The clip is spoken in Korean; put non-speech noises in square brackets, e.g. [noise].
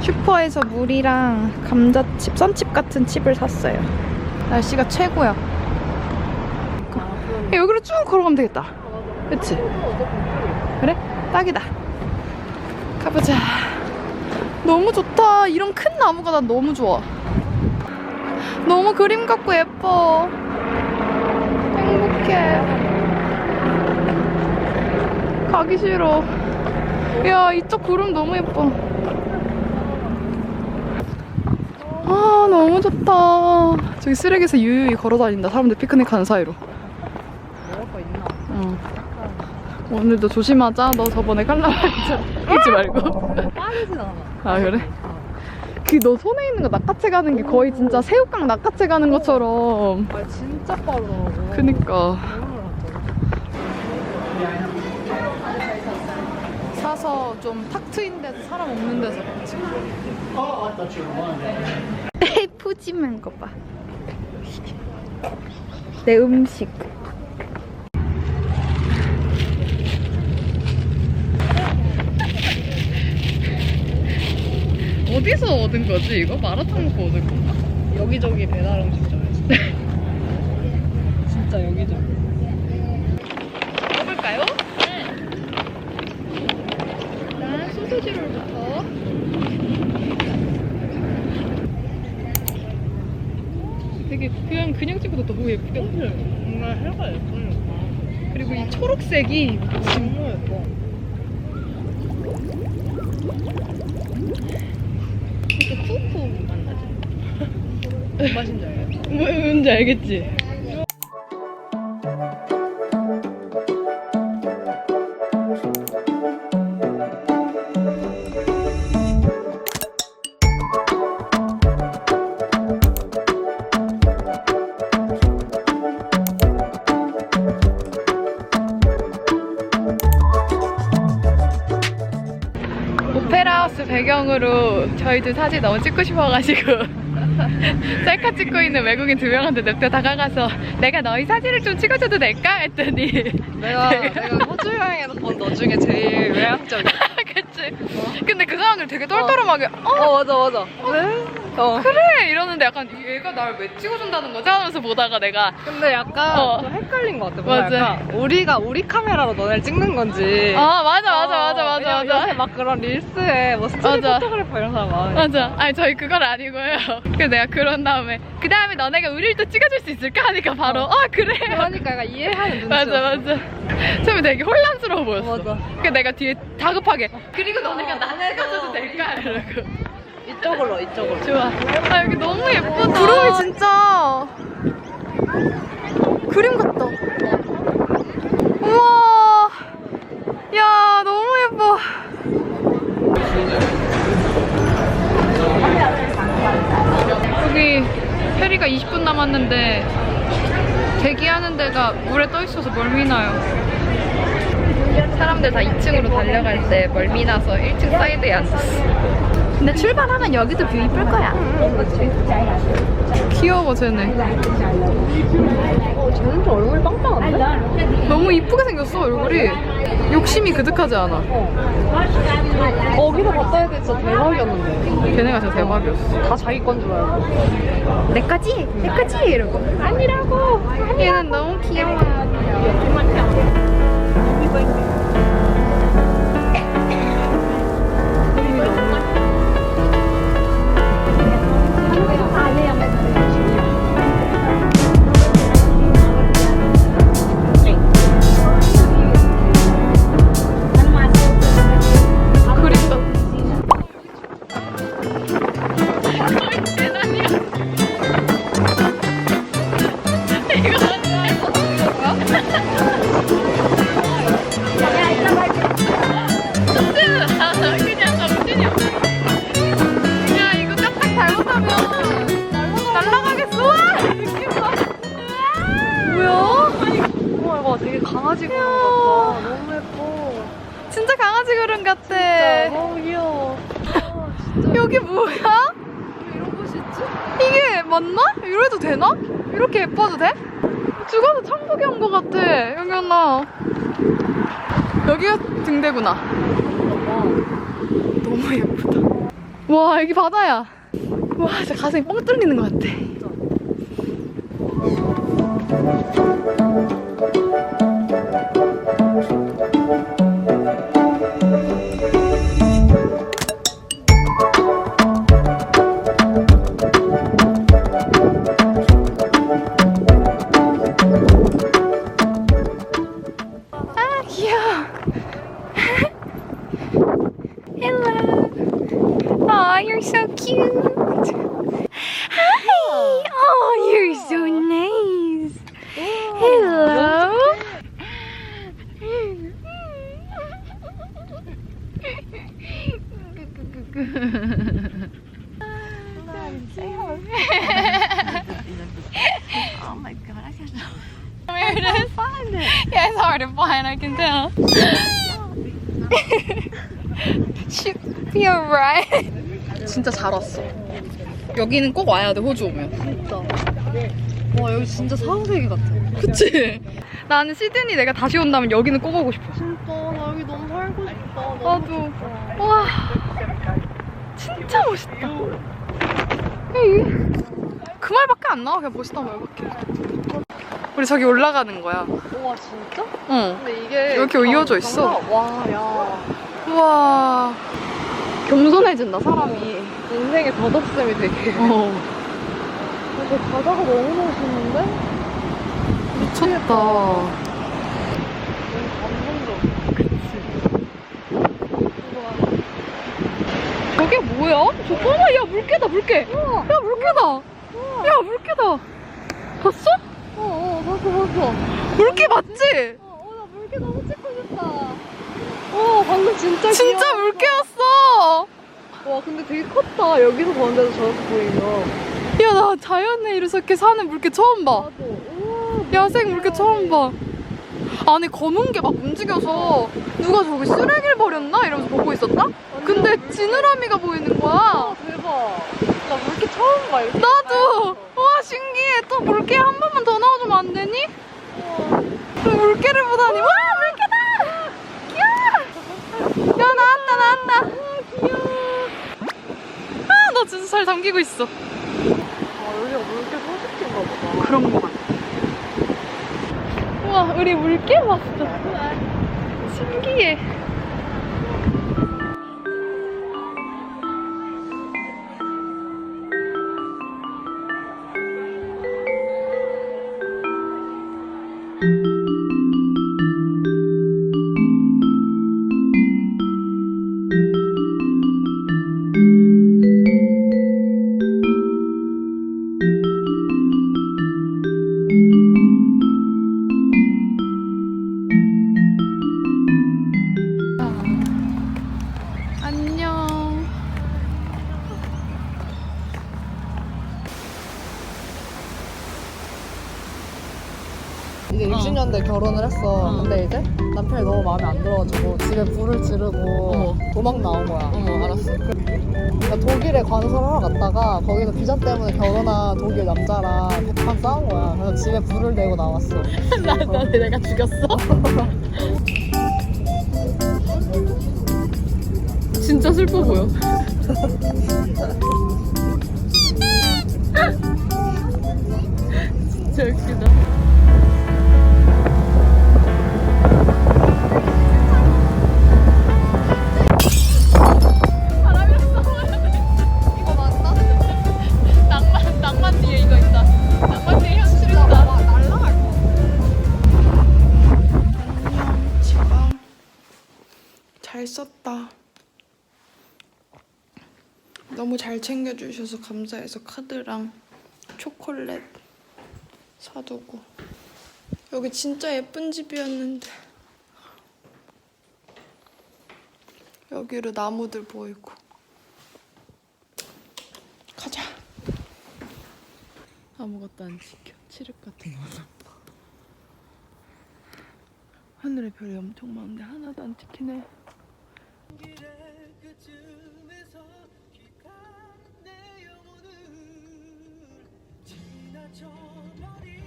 슈퍼에서 물이랑 감자칩, 썬칩 같은 칩을 샀어요. 날씨가 최고야. 야, 여기로 쭉 걸어가면 되겠다. 그치? 그래? 딱이다. 가보자. 너무 좋다. 이런 큰 나무가 난 너무 좋아. 너무 그림 같고 예뻐. 행복해. 가기 싫어. 야, 이쪽 구름 너무 예뻐. 아, 너무 좋다. 저기 쓰레기에서 유유히 걸어 다닌다. 사람들 피크닉 하는 사이로. 응. 오늘도 조심하자. 너 저번에 깔라마 [laughs] 잊지 말고. 빠르진 않아. 아, 그래? 그 너 손에 있는 거 낚아채 가는 게 거의 진짜 새우깡 낚아채 가는 것처럼. 아 진짜 빠르더라고. 그니까. 사서 좀 탁 트인 데서 사람 없는 데서 먹지. 푸짐한 거 봐. 내 음식. 어디서 얻은 거지 이거? 마라탕 먹고 얻은 건가? 여기저기 배달 음식점에서. [laughs] 진짜 여기저기. 먹을까요? 네. 일단 소세지롤부터. 되게 그냥 그냥 찍어도 너무 예쁘겠다. 정말 해가 예쁘니까. 그리고 이 초록색이 너무 예뻐. 진짜 쿠쿠 맛나지? 뭔 맛인지 알겠다. 뭐, 뭔지 알겠지? 배경으로 저희들 사진 너무 찍고 싶어가지고 [laughs] 셀카 찍고 있는 외국인 두 명한테 냅다 다가가서 내가 너희 사진을 좀 찍어줘도 될까? 했더니 내가 내가 [laughs] 호주 여행에서 본 너 중에 제일 외향적이야. [laughs] 그치? 근데 그 사람들 되게 떨떠름하게 어? 어 맞아 맞아. 왜? 어. 그래 이러는데 약간 얘가 날 왜 찍어준다는 거지? 하면서 보다가 내가 근데 약간 어. 좀 헷갈린 것 같아. 뭔가 맞아. 약간 우리가 우리 카메라로 너네를 찍는 건지. 아 맞아 맞아 맞아 어, 맞아 왜냐면 맞아 요새 막 그런 릴스에 뭐 스트릿 맞아. 포토그래퍼 이런 사람 많아. 맞아 아니 저희 그건 아니고요 [laughs] 그래서 내가 그런 다음에 그 다음에 너네가 우리를 또 찍어줄 수 있을까? 하니까 바로 어. 아 그래 그러니까 약간 이해하는 눈치. 맞아 맞아 처음에 되게 혼란스러워 보였어 맞아. 그러니까 내가 뒤에 다급하게 그리고 너네가 나 찍어줘도 될까? 이러고 이쪽으로 이쪽으로. 좋아 아 여기 너무 예쁘다 구름이 진짜 그림 같다 우와 야 너무 예뻐 여기 페리가 20분 남았는데 대기하는 데가 물에 떠 있어서 멀미나요. 사람들 다 2층으로 달려갈 때 멀미 나서 1층 사이드에 앉았어. 근데 출발하면 여기도 뷰 이쁠 거야. 귀여워 쟤네. 어, 쟤는 좀 얼굴이 빵빵한데? 너무 이쁘게 생겼어 얼굴이. 욕심이 그득하지 않아. 거기서 봤다 해도 진짜 대박이었는데. 걔네가 진짜 대박이었어. 다 자기 건 줄 알고. 내 거지? 내 거지? 이러고. 아니라고. 얘는 너무 귀여워. 그림 되게 강아지 그런 것 같다. 너무 예뻐. 진짜 강아지 그림 같아. 진짜 너무 귀여워. 아, 진짜 여기 뭐야? 왜 이런 곳이 있지? 이게 맞나? 이래도 되나? 이렇게 예뻐도 돼? 죽어도 천국이 온것 같아, 영현아. 여기가 등대구나. 너무 예쁘다. 와, 여기 바다야. 와, 진짜 가슴이 뻥 뚫리는 것 같아. 아, I Where it is? find it. Yeah, it's hard to find. I can tell. [laughs] Should be alright. 진짜 잘 왔어. 여기는 꼭 와야 돼 호주 오면. 진짜. 와, 여기 진짜 사후세계 같아. 그치? 나는 시드니 내가 다시 온다면 여기는 꼭 오고 싶어. 진짜, 나 여기 너무 살고 싶다. 너무 나도. 좋다. 와, 진짜 멋있다. 그 말밖에 안 나와. 그냥 멋있다 말밖에. 우리 저기 올라가는 거야. 우와, 진짜? 응. 근데 이게. 이렇게 이어져 있어. 와, 야. 우와. 겸손해진다, 사람이. 인생의 덧없음이 되게. 어. 근데 바다가 너무 멋있는데? 미쳤다. 너무 감동적. 우와. 저게 뭐야? 저 봐봐, 야, 물개다, 물개. 야, 물개다. 야, 물개다. 봤어? 봤어, 봤어. 물개 맞지? 어, 어, 나 물개 너무 찍고 싶다. 어, 방금 진짜 진짜 귀여웠어. 물개였어. 와, 근데 되게 컸다. 여기서 보는데도 저렇게 보이면. 야, 나 자연에 이렇게 사는 물개 처음 봐. 나도. 우와. 야생 물개 처음 봐. 안에 검은 게 막 움직여서 누가 저기 쓰레기를 버렸나? 이러면서 보고 있었다? 근데 지느러미가 보이는 거야. 아, 대박. 나 물개 처음 봐, 이렇게. 나도! 와, 신기해. 또 물개 한 번만 더 나와주면 안 되니? 우와. 물개를 보다니. 와, 물개다! 귀여워! 야, 나왔다, 나왔다. 귀여워. 아, 나 진짜 잘 담기고 있어. 아, 여기가 물개 소식인가 보다. 그런 거 같아. 우와, 우리 물개 봤어. 신기해. 이제 어. 60년대 결혼을 했어. 어. 근데 이제 남편이 너무 마음에 안 들어가지고 집에 불을 지르고 어머. 도망 나온 거야. 어머, 알았어. 그러니까 독일에 관서를 하러 갔다가 거기서 비자 때문에 결혼한 독일 남자랑 백판 싸운 거야. 그래서 집에 불을 내고 나왔어. [laughs] 나, 나 내가 죽였어? [laughs] 진짜 슬퍼 보여. [laughs] 진짜 웃기다. 잘 챙겨주셔서 감사해서 카드랑 초콜릿 사두고. 여기 진짜 예쁜 집이었는데. 여기로 나무들 보이고. 가자. 아무것도 안 지켜. 칠흑 같은 거. 하늘에 별이 엄청 많은데 하나도 안 찍히네. 지나쳐버린